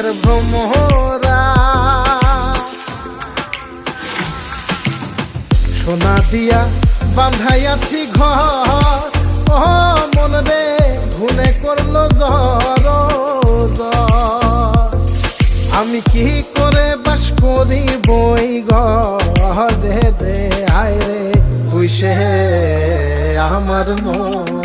ফুলের ভ্রমরা সোনা দিয়া বান্ধাইয়াছি ঘর। ও মন রে ঘুনে করল জ্বর। আমি কি করে বাস করি বই ঘরে দে, আয় রে, তুই সে আমার মন।